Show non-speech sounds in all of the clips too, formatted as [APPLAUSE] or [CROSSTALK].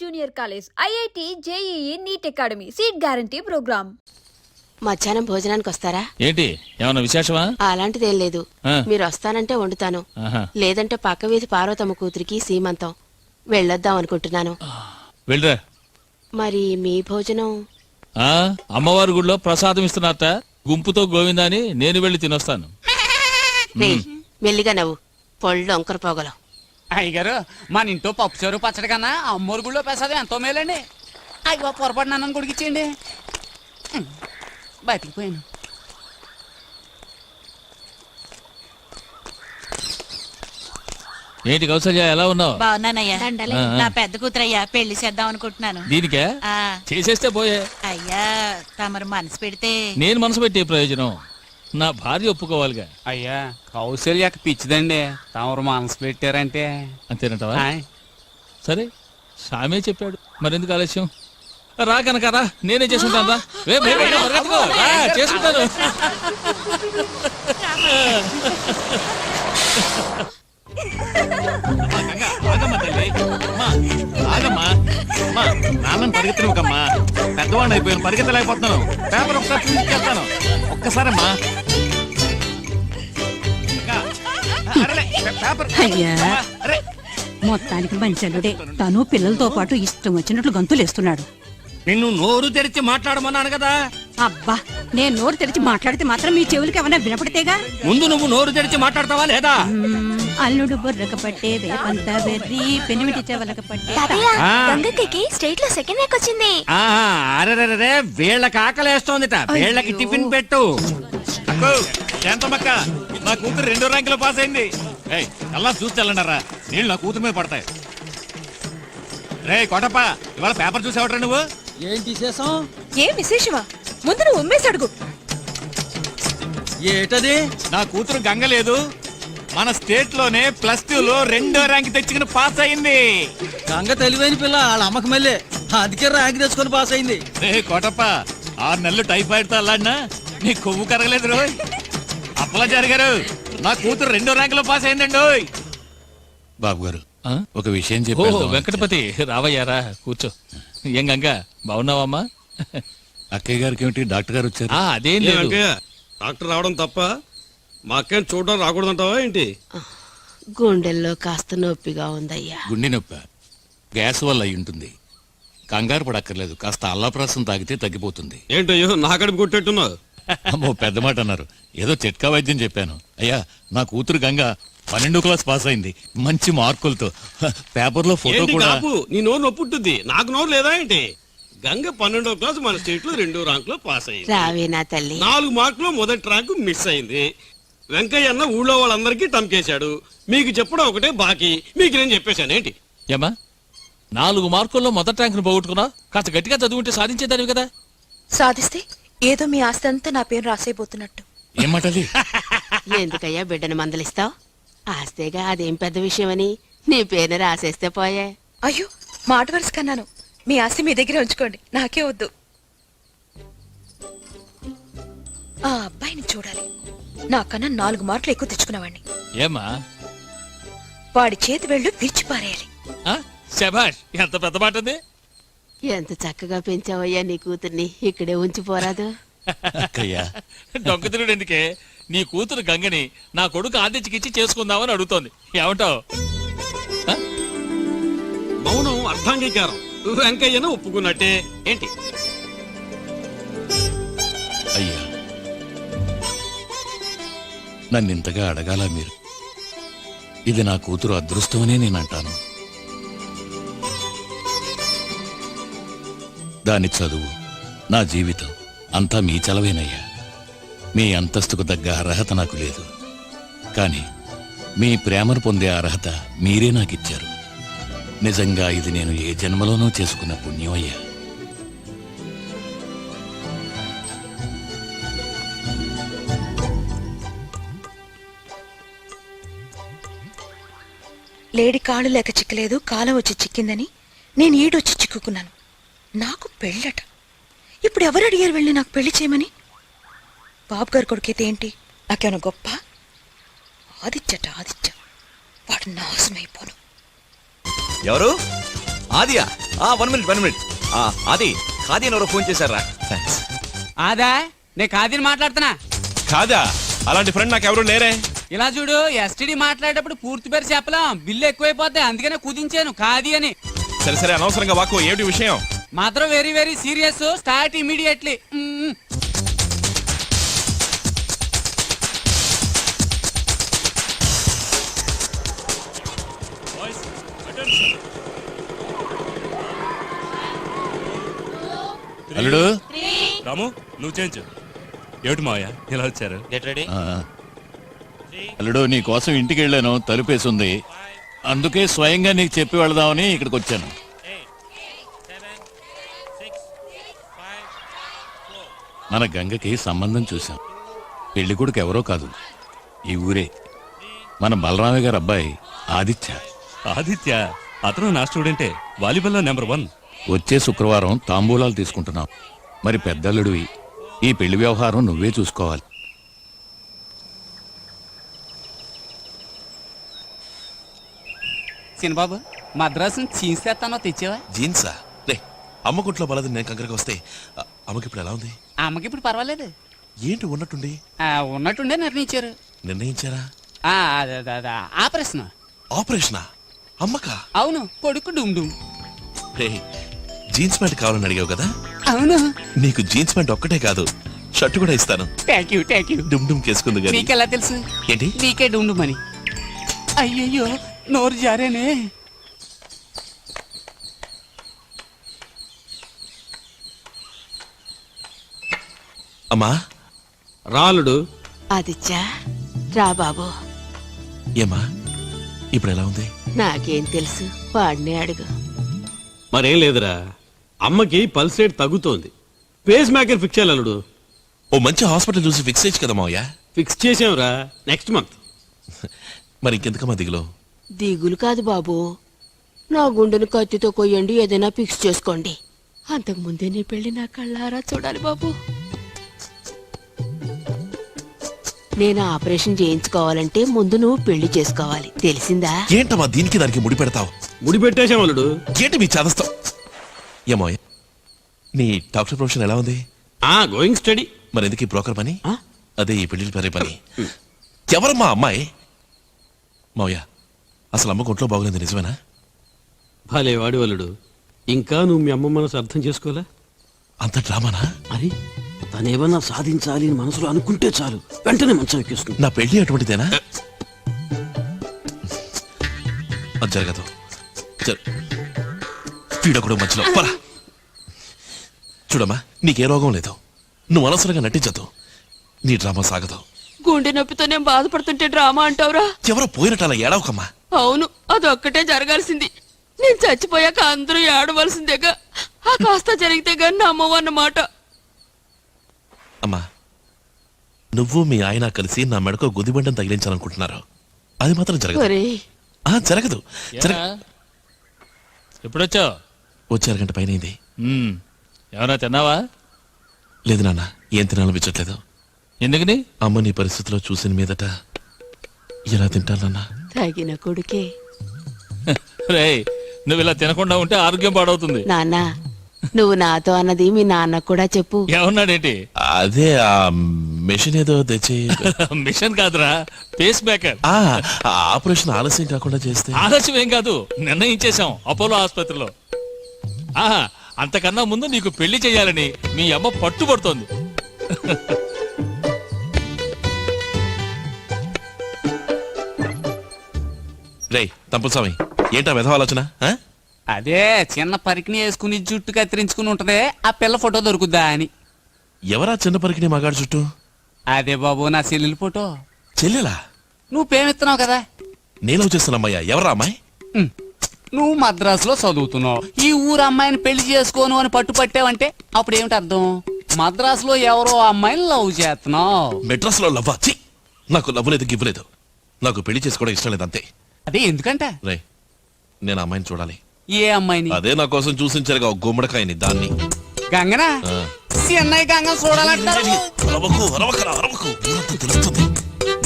Junior college IIT JEE NEET academy. Seat guarantee program. మధ్యాహ్నం భోజనానికి వస్తారా? ఏంటి? ఏమన్నా విశేషమా? అలాంటిదేం లేదు. మీరు వస్తానంటే వండుతాను. లేదంటే పక్క వీధి పార్వతమ్మ కూతురికి సీమంతం. వెళ్ళొద్దాం అనుకుంటున్నాను. వెళ్ళరా. మరి మీ భోజనం? ఆ అమ్మవారి గుడిలో ప్రసాదం ఇస్తున్నారట. గుంపుతో గోవిందా అని నేను వెళ్ళి తినొస్తాను. మెల్లిగా నవ్వు. పొళ్ళు ఒంకర పోగలం. అయ్యగారు మన ఇంట్లో పప్పు చారు పచ్చడి కన్నా అమ్మోరు గుళ్ళో ప్రసాదం ఎంతో మేలండి. అయ్యో పొరపాటు నన్ను గుడికిచ్చేయండి. బతికిపోయాను ఏంటి కౌసల్య ఎలా ఉన్నావు? బాగున్నానయ్యా. ఆ, ఆ. నా పెద్ద కూతురయ్యా పెళ్ళి చేద్దాం అనుకుంటున్నాను. దీనికే? ఆ. చేసేస్తే పోయే. అయ్యా తమరు మనసు పెడితే నేను మనసు పెట్టే ప్రయోజనం. నా భార్య ఒప్పుకోవాలిగా. అయ్యా కౌశల్యకి పిచ్చిదండి. తమరు మనసు పెట్టారంటే. అంతేనంటావా? ఆయ్. సరే సామే చెప్పాడు. మరెందుకు ఆలస్యం? రా కనుక రా. నేనే చేసుకుంటాను రా. రే, రే, రే, పరిగెత్తుకో. రా, చేసుకుంటాను. ఆగమ్మా తల్లి. అమ్మా, ఆగమ్మా. అమ్మా నాన్నని పరిగెత్తనివ్వకమ్మా. పెద్దవాడిని అయిపోయాను పరిగెత్తలేకపోతున్నాను. పేపర్ ఒకసారి చూపించేస్తాను పేపర్. అయ్యా. అరే. మొత్తానికి మంచలుడే తను పిల్లలతో పాటు ఇష్టం వచ్చినట్లు గంతులేస్తున్నాడు. నిన్ను నోరు తెరిచి మాట్లాడమన్నాను కదా. అబ్బా నేను నోరు తెరిచి మాట్లాడితే మాత్రం మీ చెవులకి ఏమైనా వినపడితేగా? ముందు నువ్వు నోరు తెరిచి మాట్లాడతావా లేదా? మ్మ్, అల్లుడు బుర్రక పట్టే వేపంత వెర్రి పెనిమిటి చెవలక పట్టే ఆ. గంగక్కకి స్టేట్లో సెకండ్ ర్యాంక్ వచ్చింది. ఆహా, అరెరెరెరే వీళ్ళకి ఆకలేస్తోందిట. వీళ్ళకి టిఫిన్ పెట్టు. అక్కో శాంతమ్మక్క నా కూతురు రెండో ర్యాంకులో పాస్ అయింది. ఏయ్ అలా చూసి వెళ్ళండారా నీళ్ళు నా కూతురు మీద పడతాయి. రే కోటప్ప ఇవాళ పేపర్ చూసేవట్రా నువ్వు? ఏ విశేషమా ముందు నువ్వు ఉమ్మేసి అడుగు. ఏటది? నా కూతురు గంగ లేదు. మన స్టేట్లోనే ప్లస్ టూ లో రెండో ర్యాంక్ తెచ్చుకుని పాస్ అయింది. గంగ తెలివైన పిల్ల వాళ్ళ అమ్మకి మళ్ళీ. అందుకే ర్యాంక్ తెచ్చుకొని పాస్ అయింది. రే కోటప్ప ఆరు నెలలు టైఫాయిడ్తో అల్లాడినా? నీ కొవ్వు కరగలేదు రోయ్. అప్పలా జరిగారు నా కూతురు రెండో ర్యాంక్లో పాస్ అయిందండి ఓయ్. బాబు గారు ఆ? ఒక విషయం ఓ చెప్పాను వెంకటపతి రావయ్యారా? కూర్చో. ఏం గంగ బాగున్నావమ్మా? అక్కయ్య గారికి ఏమిటి? డాక్టర్ గారు వచ్చారు? ఆ అదేం లేదు. డాక్టర్ రావడం తప్ప మా అక్కని చూడడం రాకూడదంటావా ఏంటి? గుండెల్లో కాస్త నొప్పిగా ఉందయ్యా. గుండె నొప్పి. గ్యాస్ వల్ల అయి ఉంటుంది. కంగారు పడక్కర్లేదు. కాస్త అల్లాప్రాసం తాగితే తగ్గిపోతుంది. ఏంటయ్యో నా కడుపు కొట్టేట్టున్నావు? అమ్మో పెద్ద మాట అన్నారు. ఏదో చిట్కా వైద్యం చెప్పాను. అయ్యా నా కూతురు గంగ పన్నెండో క్లాస్ పాస్ అయింది. మంచి మార్కులతో. పేపర్లో ఫోటో ఏంటి కూడా కాపు? నీ నోరు నొప్పుంటుంది నాకు నోరు లేదా ఏంటి? గంగ పన్నెండో క్లాస్ మన స్టేట్లో రెండో ర్యాంక్లో పాస్ అయింది. తల్లి. నాలుగు మార్కులు మొదటి ర్యాంకు మిస్ అయింది. వెంకయ్య అన్న ఊళ్ళో వాళ్ళందరికీ టంకేశాడు. మీకు చెప్పడం ఒకటే బాకీ. మీకు నేను చెప్పేశాను ఏంటి? ఏమ్మా? నాలుగు మార్కుల్లో మొదటి ర్యాంకును పోగొట్టుకున్నా కాస్త గట్టిగా చదువుంటే సాధించేదానివి కదా? సాధిస్తే ఏదో మీ ఆస్తి అంతా నా పేరు రాసేయబోతున్నట్టు. ఏం మాటది [LAUGHS] ఎందుకయ్యా బిడ్డను మందలిస్తావు? ఆస్తేగా అదేం పెద్ద విషయమని? నీ పేరు రాసేస్తే పోయే. అయ్యో మాట వరుస కన్నాను మీ ఆస్తి మీ దగ్గర ఉంచుకోండి. నాకే వద్దు. ఆ అబ్బాయిని చూడాలి. నాకన్నా నాలుగు మార్కులు ఎక్కువ తెచ్చుకున్నవాడిని ఏమ్మా? వాడి చేతి వెళ్ళు విరిచిపారేయాలి ఆ? శభాష్ ఎంత పెద్ద మాట ఉంది ఎంత చక్కగా పెంచావయ్యా నీ కూతుర్ని. ఇక్కడే ఉంచిపోరాదు అక్కయ్య. దొంగతినుడు ఎందుకే? నీ కూతురు గంగని నా కొడుకు ఆదిత్యకిచ్చి చేసుకుందామని అడుగుతోంది. ఏమంటావు? మౌనం అర్థాంగీకారం వెంకయ్యను ఒప్పుకున్నట్టే. ఏంటి? నన్నింతగా అడగాల మీరు? ఇది నా కూతురు అదృష్టమనే నేను అంటాను దాని చదువు నా జీవితం అంతా మీ చలవేనయ్యా. మీ అంతస్తుకు తగ్గ అర్హత నాకు లేదు. కానీ మీ ప్రేమను పొందే అర్హత మీరే నాకిచ్చారు. నిజంగా ఇది నేను ఏ జన్మలోనూ చేసుకున్న పుణ్యమయ్యా. లేడి కాళ్ళు లేక చిక్కలేదు కాలం వచ్చి చిక్కిందని నేను ఈడొచ్చి చిక్కుకున్నాను. నాకు పెళ్ళట. ఇప్పుడు ఎవరు అడిగారు వెళ్ళి నాకు పెళ్ళి చేయమని? బాబు గారు కొడుకైతే ఏంటి? నాకేమైనా గొప్ప? ఆదిత్యట ఆదిత్య. వాడు నాశమైపోను ఎవరు? ఆదియా? వన్ మినిట్ వన్ మినిట్ అది ఖాదీ ఎవరో ఫోన్ చేశారా? థ్యాంక్స్ అదా నేను కాదని మాట్లాడుతున్నా. కాదా అలాంటి ఫ్రెండ్ నాకు ఎవరు లేరే? ఇలా చూడు ఎస్టీడీ మాట్లాడేటప్పుడు పూర్తి పేరు చెప్పలేం. బిల్లు ఎక్కువైపోద్ది అందుకనే కుదించాను కాది అని. సరే సరే అనవసరంగా వాకు ఏమిటి విషయం? మాత్రం very very serious start immediately అల్లుడు? రాము నువ్వు చేయించు. ఏమిటి మావయ్య ఇలా వచ్చారు? ఆ. అల్లుడు నీ కోసం ఇంటికి వెళ్ళాను తలుపేసి ఉంది అందుకే స్వయంగా నీకు చెప్పి వెళదామని ఇక్కడికి వచ్చాను. మన గంగకి సంబంధం చూశాం. పెళ్ళి కొడుకు ఎవరో కాదు. ఈ ఊరే. మన బలరామయ్య గారు అబ్బాయి ఆదిత్య. ఆదిత్య అతను నా స్టూడెంటే వాలీబాల్లో నెంబర్ వన్ వచ్చే శుక్రవారం తాంబూలాలు తీసుకుంటున్నాం. మరి పెద్దల్లుడివి ఈ పెళ్ళి వ్యవహారం నువ్వే చూసుకోవాలి. చిన్నబాబు మద్రాసు చీన్స్ తెస్తానో తెచ్చావా? జీన్సా? రే అమ్మ కుట్లో బలది నేను కంకరకు వస్తే అమ్మకి ఇప్పుడు ఎలా ఉంది? అమ్మకి ఇప్పుడు పర్వాలేదు. ఏంటి ఉన్నట్టుండి? ఆ, ఉన్నట్టుండే నిర్ణయించారు. నిర్ణయించారా? ఆపరేషన్. ఆపరేషనా? అమ్మకా? అవును కొడుకు డుమ్ డుమ్. రే జీన్స్ ప్యాంట్ కావాలని అడిగావు కదా? అవును. నీకు జీన్స్ ప్యాంట్ ఒక్కటే కాదు షర్ట్ కూడా ఇస్తాను. థ్యాంక్ యూ థ్యాంక్ యూ డుమ్ డుమ్ కేసుకుంది నీకెలా తెలుసు? ఏంటి? నీకే డుమ్ డుమ్ అని. అయ్యయ్యో నోరు జారేనే. అమ్మా. రాలుడు. ఆదిత్య రా బాబు. ఏమ్మా ఇప్పుడు ఎలా ఉంది? నాకేం తెలుసు వాడినే అడుగు. మరేం లేదురా అమ్మకి పల్స్ రేట్ తగ్గుతోంది. పేస్ మేకర్ ఫిక్స్ చేయాలి అల్లుడు. ఓ మంచి హాస్పిటల్ చూసి ఫిక్స్ చేయొచ్చు కదా మావయ్య ఫిక్స్ చేసాంరా నెక్స్ట్ మంత్ మరి ఇంకెందుకమ్మా దిగులో? దిగులు కాదు బాబు. నా గుండెను కత్తితో కొయ్యండి ఏదైనా ఫిక్స్ చేసుకోండి. అంతకు ముందే నీ పెళ్ళి నా కళ్ళారా చూడాలి బాబు. నేను ఆపరేషన్ చేయించుకోవాలంటే ముందు నువ్వు పెళ్ళి చేసుకోవాలి. తెలిసిందా? ఏంటమ్మా దీనికి దానికి ముడి పెడతావు? ముడి పెట్టేశాం అల్లుడు. ఏంటి మీ చదస్తావు ఏమో నీ డాక్టర్ ప్రొఫెషన్ ఎలా ఉంది? ఆ గోయింగ్ స్టడీ మరి ఎందుకు ఈ బ్రోకర్ పని? అదే ఈ పెళ్ళి పరే పని. ఎవరమ్మా అమ్మాయి? మావయ్య అసలు అమ్మ ఒంట్లో బాగోలేదు నిజమేనా? భలే వాడి అల్లుడు. ఇంకా నువ్వు మీ అమ్మ మనసు అర్థం చేసుకోలే అంత డ్రామానా? మరి తనేమన్నా సాధించాలి అని మనసులో అనుకుంటే చాలు. వెంటనే మంచం ఎక్కేస్తుంది నా పెళ్ళి అటువంటిదేనా? అది జరగదు. జర. వీడొకడు మధ్యలో. పరా చూడమ్మా నీకే రోగం లేదు. నువ్వు అనవసరంగా నటించద్దు. నీ డ్రామా సాగదు. గుండె నొప్పితో నేను బాధపడుతుంటే డ్రామా అంటావురా? ఎవరో పోయినట్టు అలా ఏడవకమ్మా. అవును అదొక్కటే జరగాల్సింది. నేను చచ్చిపోయాక అందరూ ఏడవలసిందేగా. ఆ కాస్త జరిగితే గాని నమ్మవన్నమాట. అమ్మా నువ్వు మీ ఆయన కలిసి నా మెడకు గుదిబండం తగిలించాలనుకుంటున్నారు అది మాత్రం జరగదు. ఆ, జరగదు. జరగ ఎప్పుడొచ్చావు? వచ్చే అరగంట పైన అయింది ఏమన్నా తిన్నావా? లేదు నాన్న ఏం తినాలనిపించట్లేదు ఎందుకని? అమ్మ నీ పరిస్థితిలో చూసిన మీదట ఎలా తింటానన్నా తగిన కొడుకే. రేయ్ నువ్వు ఇలా తినకుండా ఉంటే ఆరోగ్యం పాడవుతుంది. నాన్న నువ్వు నాతో అన్నది మీ నాన్న కూడా చెప్పు. ఏమన్నాడేంటి? అదే ఆ మెషిన్ ఏదో తెచ్చి [LAUGHS] మిషన్ కాదురా పేస్ మేకర్. ఆ ఆ ఆపరేషన్ ఆలస్యం కాకుండా చేస్తే. ఆలస్యం ఏం కాదు నిర్ణయించేశాం అపోలో ఆసుపత్రిలో. ఆహా అంతకన్నా ముందు నీకు పెళ్ళి చేయాలని మీ అమ్మ పట్టుబడుతోంది. రేయ్ తంపుల స్వామి ఏంటా విధవ ఆలోచన ఆ? అదే చిన్న పరికిని వేసుకుని జుట్టు కత్తిరించుకుని ఉంటదే ఆ పిల్ల ఫోటో దొరుకుద్దా అని. ఎవరా చిన్న పరికిని మగాడు చుట్టూ అదే బాబు నా చెల్లెలి ఫోటో. చెల్లెలా? నువ్వు పేమెత్తున్నావు కదా. నేను చేస్తున్నమ్మయ్యా ఎవరా అమ్మాయి? ఉమ్. నువ్వు మద్రాసులో చదువుతున్నావు. ఈ ఊరు అమ్మాయిని పెళ్ళి చేసుకోను అని పట్టుపట్టావంటే అప్పుడు ఏమిటి అర్థం? మద్రాసులో ఎవరో అమ్మాయిని లవ్ చేస్తున్నావు. మెడ్రాస్లో లవ్వా! నాకు లవ్ లేదు గివ్ లేదు. నాకు పెళ్ళి చేసుకోవడం ఇష్టం లేదు అంతే అదే ఎందుకంట? రే నేను ఆ అమ్మాయిని చూడాలి. ఏ అమ్మాయిని? అదే నా కోసం చూసించారుగా ఒక గుమ్మడికాయని దాన్ని. గంగనా? ఆ. చెన్నై గంగ చూడాలంటారు. అరవకు అరవకరా అరవకు. ఊరంతా తెలుస్తుంది?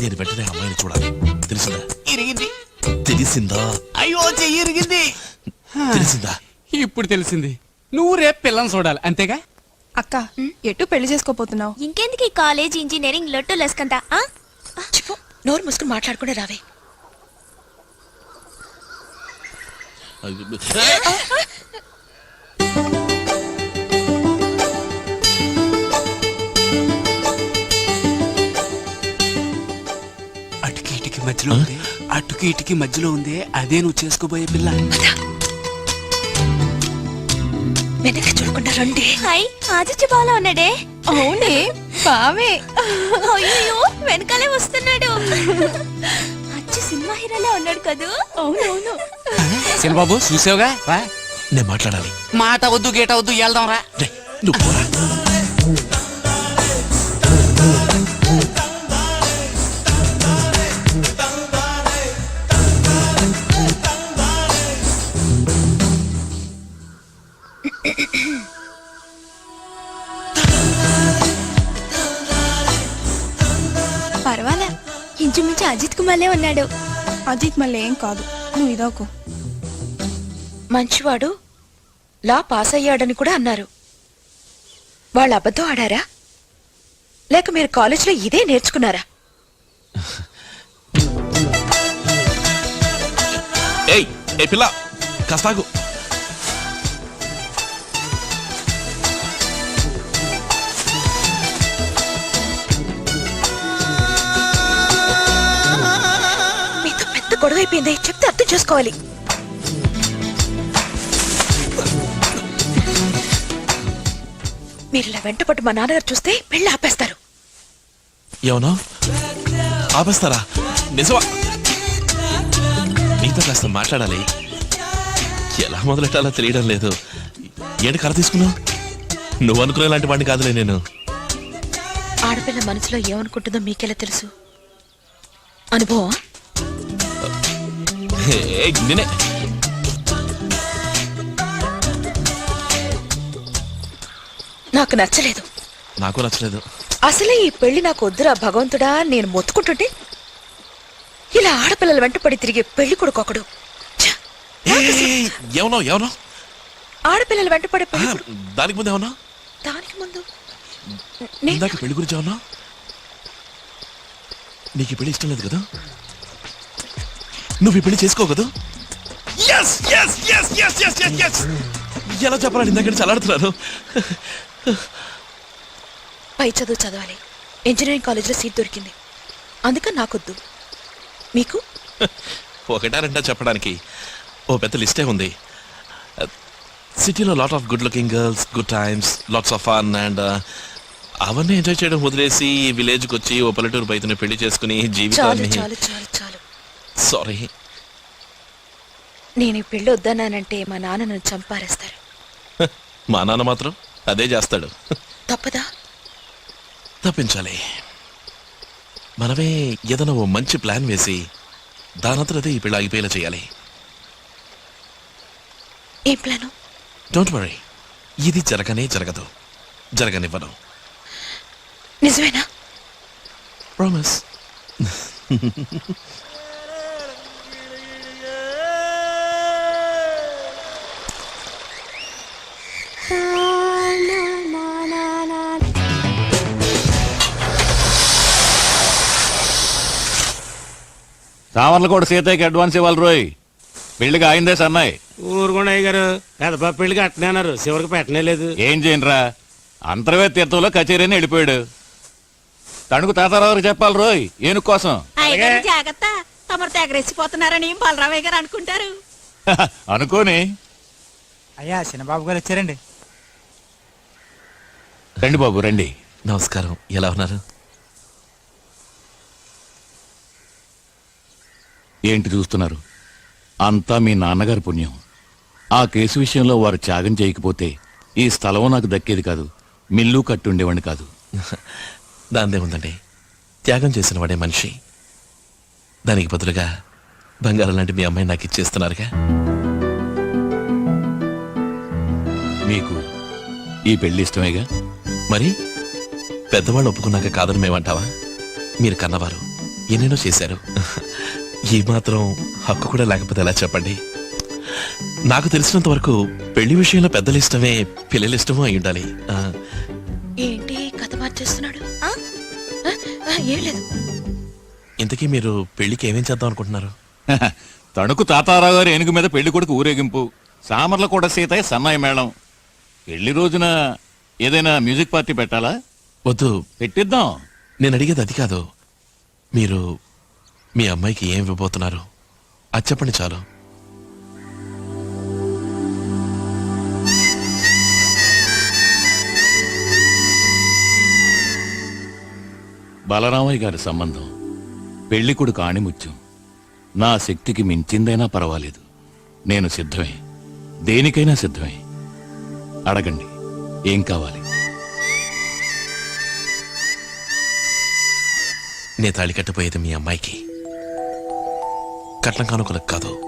నేను వెంటనే ఆ అమ్మాయిని చూడాలి. తెలిసిందా? ఇరిగింది. తెలిసిందా? అయ్యో చెయ్యి ఇరిగింది. తెలిసిందా? ఇప్పుడు తెలిసింది. నువ్వు రేపు పిల్లని చూడాలి అంతేగా? అక్క ఎటు పెళ్ళి చేసుకోపోతున్నావు? ఇంకెందుకు ఈ కాలేజ్ ఇంజనీరింగ్ లొట్టు లెస్కంతా చెప్పు నోరు మూసుకుని మాట్లాడుకునే రావే. అటుకి ఇటుకి మధ్యలో ఉంది. అటుకి ఇటుకి మధ్యలో ఉంది. అదే నువ్వు చేసుకోబోయే పిల్ల. వెనక్కి చూడకుండా రండి. హాయ్ ఆదిత్య బాలా ఉన్నాడే? అవునే బావే. అయ్యో వెనకాలే వస్తున్నాడు. అచ్చి సినిమా హీరోలా ఉన్నాడు కదూ? అవునవును. బాబు చూసావుగా? రా. నేను మాట్లాడాలి. మాట వద్దు గేట వద్దు వెళ్దాం రా. రే, నువ్వు పోరా. ఇంచుమించు అజిత్ కుమార్లే ఉన్నాడు. అజిత్ మళ్ళీ ఏం కాదు. నువ్వు ఇదోకు. మంచివాడు లా పాస్ అయ్యాడని కూడా అన్నారు. వాళ్ళు అబద్ధం ఆడారా? లేక మీరు కాలేజీలో ఇదే నేర్చుకున్నారా? ఏయ్ ఏ పిల్ల కాస్తాగు గొడవ అయిపోయింది చెప్తే అర్థం చేసుకోవాలి. మీరు ఇలా వెంటపట్టు మా నాన్నగారు చూస్తే పెళ్ళి ఆపేస్తారు. ఏమన్నా? ఆపేస్తారా? నిజమా? నీతో కాస్త మాట్లాడాలి. ఎలా మొదలెట్టాలో తెలియడం లేదు. ఏంటి కర తీసుకున్నావు? నువ్వు అనుకునే లాంటి వాడిని కాదులే నేను. ఆడపిల్ల మనసులో ఏమనుకుంటుందో మీకెలా తెలుసు? అనుభవం నేనే నాకు నచ్చలేదు. నాకు నచ్చలేదు. అసలే ఈ పెళ్ళి నాకు వద్దురా భగవంతుడా నేను మొత్తుకుంటుంటే ఇలా ఆడపిల్లల వెంటపడి తిరిగే పెళ్ళి కొడుకు ఒకడు. ఏమన్నావు ఏమన్నావు ఆడపిల్లల పెళ్ళి కొడుకు దానికి ముందు ఏమన్నా దానికి ముందు? ఇందాక పెళ్ళి గురించి ఏమన్నా నీకు పెళ్ళి ఇష్టం లేదు కదా? నువ్వు ఈ పెళ్ళి చేసుకో కదా? Yes, yes, yes, yes, yes, yes, yes. ఎలా చెప్పాలని ఇందాక నుంచి అలాడుతున్నాను పై చదువు చదవాలి. ఇంజనీరింగ్ కాలేజీలో సీట్ దొరికింది. అందుకని నాకొద్దు. మీకు? ఒకటా రెండా చెప్పడానికి. ఓ పెద్ద లిస్టే ఉంది. సిటీలో lot of good looking girls good times lots of fun and అవన్నీ ఎంజాయ్ చేయడం వదిలేసి విలేజ్కి వచ్చి ఓ పల్లెటూరు బయటని పెళ్ళి చేసుకుని చాలు జీవితాన్ని చాలు చాలు చాలు. సారీ నేను ఈ పెళ్ళి వద్దన్నానంటే మా నాన్న నన్ను చంపారేస్తారు. [LAUGHS] మా నాన్న మాత్రం అదే చేస్తాడు. [LAUGHS] తప్పదా? తప్పించాలి. మనమే ఏదైనా ఓ మంచి ప్లాన్ వేసి దానంతరదే ఈ పెళ్ళి ఆగిపోయేలా చేయాలి. ఏం ప్లాను? డోంట్ వరీ ఇది జరగనే జరగదు. జరగనివ్వను. నిజమేనా? ప్రామిస్ [LAUGHS] సామర్లకోట సీతయ్యకి అడ్వాన్స్ ఇవ్వాలి రోయ్. పెళ్ళికి ఆయిందే సన్నాయి. ఊరుకుండా గారు పెద్ద పెళ్ళికి అట్టనే అన్నారు. చివరికి పెట్టనే లేదు. ఏం చేయనురా అంతర్వే తీర్థంలో కచేరీని వెళ్ళిపోయాడు. తణుకు తాతారావుకి చెప్పాలి రోయ్ ఏనుగు కోసం. జాగ్రత్త. తమరు తెగరెచ్చిపోతున్నారని బలరామయ్య గారు అనుకుంటారు? [LAUGHS] అనుకోని. అయ్యా చిన్నబాబు గారు వచ్చారండి. రండి బాబు రండి. నమస్కారం. ఎలా ఉన్నారు? ఏంటి చూస్తున్నారు? అంతా మీ నాన్నగారి పుణ్యం. ఆ కేసు విషయంలో వారు త్యాగం చేయకపోతే ఈ స్థలం నాకు దక్కేది కాదు. మిల్లు కట్టుండేవాడిని కాదు. [LAUGHS] దాందే ఉందండి త్యాగం చేసిన వాడే మనిషి. దానికి బదులుగా బంగారం లాంటి మీ అమ్మాయి నాకు ఇచ్చేస్తున్నారుగా. మీకు ఈ పెళ్ళి ఇష్టమేగా? మరి పెద్దవాళ్ళు ఒప్పుకున్నాక కాదని మేమంటావా? మీరు కన్నవారు. ఎన్నెన్నో చేశారు. [LAUGHS] ఈ మాత్రం హక్కు కూడా లేకపోతే ఎలా చెప్పండి? నాకు తెలిసినంత వరకు పెళ్ళి విషయంలో పెద్దల ఇష్టమే పిల్లల ఇష్టమో అయి ఉండాలి. ఆ, ఏంటి కథ మార్చేస్తున్నాడు? ఆ? ఆ? ఆ, ఏం లేదు. ఇంతకీ మీరు పెళ్ళికి ఏమేం చేద్దాం అనుకుంటున్నారు? [LAUGHS] తణుకు తాతారావు గారి ఏనుగు మీద పెళ్ళి కొడుకు ఊరేగింపు సామర్ల కూడా సీతయ్య సన్నాయి మేళం. పెళ్ళి రోజున ఏదైనా మ్యూజిక్ పార్టీ పెట్టాలా? వద్దు. పెట్టిద్దాం. నేను అడిగేది అది కాదు. మీరు మీ అమ్మాయికి ఏం ఇవ్వబోతున్నారు? అది చెప్పండి చాలు. బలరామయ్య గారి సంబంధం పెళ్ళి కొడుకు ఆణిముత్యం. నా శక్తికి మించిందైనా పర్వాలేదు. నేను సిద్ధమే. దేనికైనా సిద్ధమే. అడగండి ఏం కావాలి? నే తాళి కట్టబోయేది మీ అమ్మాయికి. కట్నం కానుకలకు కాదు.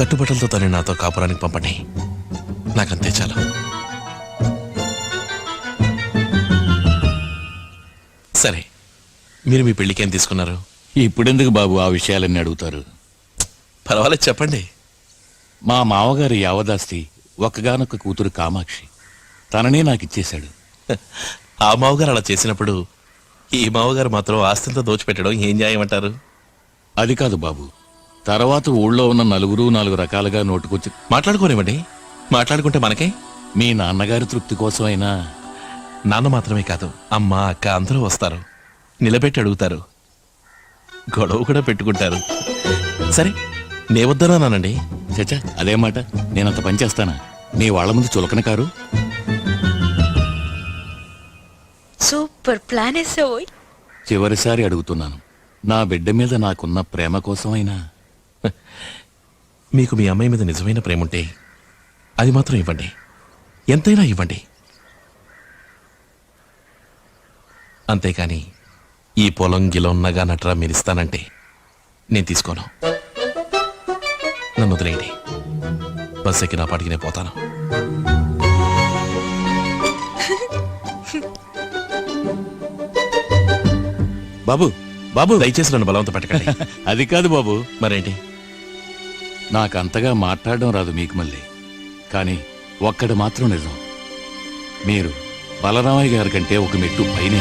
కట్టుబట్టలతో తను నాతో కాపురానికి పంపండి. నాకంతే చాలు. సరే మీరు మీ పెళ్ళికి ఏం తీసుకున్నారు? ఇప్పుడెందుకు బాబు ఆ విషయాలన్నీ అడుగుతారు? పర్వాలేదు చెప్పండి. మా మావగారి యావదాస్తి ఒక్కగానొక్క కూతురు కామాక్షి. తననే నాకిచ్చేశాడు [LAUGHS] ఆ మావగారు అలా చేసినప్పుడు ఈ మావగారు మాత్రం ఆస్తితో దోచిపెట్టడం ఏం న్యాయమంటారు? అది కాదు బాబు. తర్వాత ఊళ్ళో ఉన్న నలుగురు నాలుగు రకాలుగా నోటుకొచ్చి మాట్లాడుకోనివ్వండి. మాట్లాడుకుంటే మనకే. మీ నాన్నగారి తృప్తి కోసమైనా? నాన్న మాత్రమే కాదు అమ్మ అక్క అందరూ వస్తారు. నిలబెట్టి అడుగుతారు. గొడవ కూడా పెట్టుకుంటారు. సరే నే వద్దనానండి చచ్చా అదే మాట. నేనంత పని చేస్తానా? నీ వాళ్ళ ముందు చులకన కారు? సూపర్ ప్లాన్ వేసావోయ్ చివరిసారి అడుగుతున్నాను. నా బిడ్డ మీద నాకున్న ప్రేమ కోసమైనా? మీకు మీ అమ్మాయి మీద నిజమైన ప్రేమ ఉంటే అది మాత్రం ఇవ్వండి. ఎంతైనా ఇవ్వండి. అంతేకాని ఈ పొలం గిలం నగా నట్రా మీరిస్తానంటే నేను తీసుకోను. నన్ను వదిలేయండి. బస్ ఎక్కి నా పాటికి నేను పోతాను. బాబు బాబు దయచేసి నన్ను బలవంత పెట్టకండి. [LAUGHS] అది కాదు బాబు. మరేంటి? నాకంతగా మాట్లాడడం రాదు మీకు మళ్ళీ. కానీ ఒక్కటి మాత్రం నిజం. మీరు బలరామయ్య గారి కంటే ఒక మెట్టు పైనే.